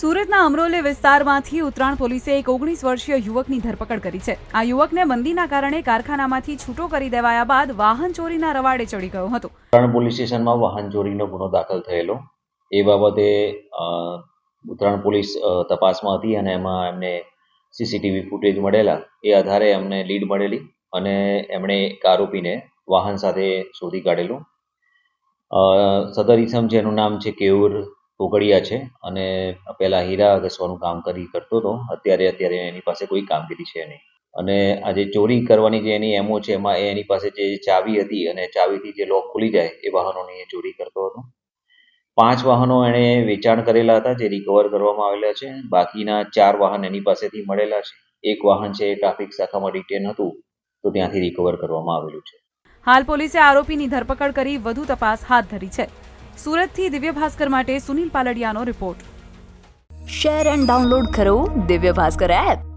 સુરતના અમરોલી વિસ્તારમાંથી ઉત્તરાયણ પોલીસે એક ઓગણીસ વર્ષીય યુવકની ધરપકડ કરી છે. આ યુવકને મંદીના કારણે કારખાનામાંથી છૂટો કરી દેવાયા બાદ વાહન ચોરીના રવાડે ચડી ગયો હતો. ઉત્તરાણ પોલીસ સ્ટેશનમાં વાહન ચોરીનો ગુનો દાખલ થયેલો. એ બાબતે અ, ઉત્તરાયણ પોલીસ તપાસમાં હતી અને એમાં એમને સીસીટીવી ફૂટેજ મળેલા. એ આધારે એમને લીડ મળેલી અને એમણે એક આરોપીને વાહન સાથે શોધી કાઢેલું. સદર ઈસમ જેનું નામ છે કેયુર પોગડિયા છે અને પહેલાં હીરા ઘસવાનું કામ કરી કરતો હતો. અત્યારે અત્યારે એની પાસે કોઈ કામગીરી છે નહીં. અને આ જે ચોરી કરવાની જે એની એમો છે, એમાં એની પાસે જે ચાવી હતી અને ચાવીથી જે લોક ખુલી જાય એ વાહનોની એ ચોરી કરતો હતો. પાંચ વાહનો એણે વેચાણ કરેલા હતા, જે રિકવર કરવામાં આવેલા છે. બાકીના ચાર વાહન એની પાસેથી મળેલા છે. એક વાહન છે એ ટ્રાફિક શાખામાં રિટેન હતું, તો ત્યાંથી રિકવર કરવામાં આવેલું છે. હાલ પોલીસે આરોપીની ધરપકડ કરી વધુ તપાસ હાથ ધરી છે. સુરતથી દિવ્ય ભાસ્કર માટે સુનિલ પાલડિયાનો રિપોર્ટ. શેર એન્ડ ડાઉનલોડ કરો દિવ્ય ભાસ્કર એપ.